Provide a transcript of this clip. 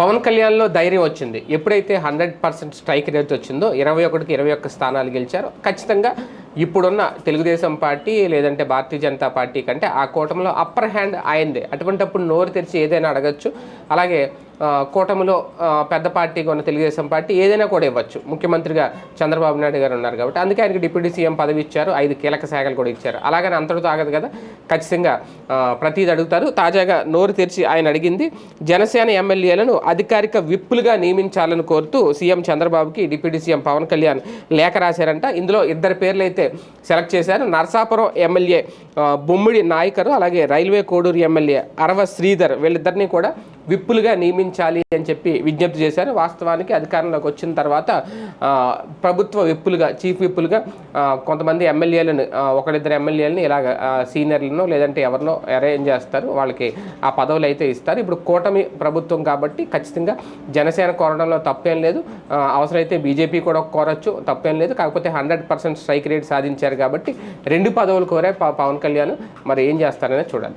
పవన్ కళ్యాణ్లో ధైర్యం వచ్చింది. ఎప్పుడైతే హండ్రెడ్ పర్సెంట్ స్ట్రైక్ రేట్ వచ్చిందో ఇరవై ఒకటికి ఇరవై ఒక్క స్థానాలు గెలిచారో ఖచ్చితంగా ఇప్పుడున్న తెలుగుదేశం పార్టీ లేదంటే భారతీయ జనతా పార్టీ కంటే ఆ కూటమిలో అప్పర్ హ్యాండ్ అయింది. అటువంటప్పుడు నోరు తెరిచి ఏదైనా అడగచ్చు. అలాగే కూటమిలో పెద్ద పార్టీగా ఉన్న తెలుగుదేశం పార్టీ ఏదైనా కూడా ఇవ్వచ్చు. ముఖ్యమంత్రిగా చంద్రబాబు నాయుడు గారు ఉన్నారు కాబట్టి. అందుకే ఆయనకి డిప్యూటీ సీఎం పదవి ఇచ్చారు ఐదు కీలక శాఖలు కూడా ఇచ్చారు. అలాగని అంతటితో ఆగదు కదా. ఖచ్చితంగా ప్రతిది అడుగుతారు. తాజాగా నోరు తెరిచి ఆయన అడిగింది జనసేన ఎమ్మెల్యేలను అధికారిక విప్పులుగా నియమించాలని కోరుతూ సీఎం చంద్రబాబుకి డిప్యూటీ సీఎం పవన్ కళ్యాణ్ లేఖ రాశారంట. ఇందులో ఇద్దరు పేర్లు అయితే సెలెక్ట్ చేశారు. నరసాపురం ఎమ్మెల్యే బొమ్మిడి నాయకరు అలాగే రైల్వే కోడూరు ఎమ్మెల్యే అరవ శ్రీధర్ వీళ్ళిద్దరినీ కూడా విప్పులుగా నియమించాలి అని చెప్పి విజ్ఞప్తి చేశారు. వాస్తవానికి అధికారంలోకి వచ్చిన తర్వాత ప్రభుత్వ విప్పులుగా చీఫ్ విప్పులుగా కొంతమంది ఎమ్మెల్యేలను ఒకరిద్దరు ఎమ్మెల్యేలను ఇలాగ సీనియర్లను లేదంటే ఎవరినో అరేంజ్ చేస్తారు. వాళ్ళకి ఆ పదవులు అయితే ఇస్తారు. ఇప్పుడు కూటమి ప్రభుత్వం కాబట్టి ఖచ్చితంగా జనసేన కోరడంలో తప్పేం లేదు. అవసరమైతే బీజేపీ కూడా కోరచ్చు తప్పేం లేదు. కాకపోతే హండ్రెడ్ పర్సెంట్ స్ట్రైక్ రేట్ సాధించారు కాబట్టి రెండు పదవులు కోరే ప- పవన్ కళ్యాణ్. మరి ఏం చేస్తారనే చూడాలి.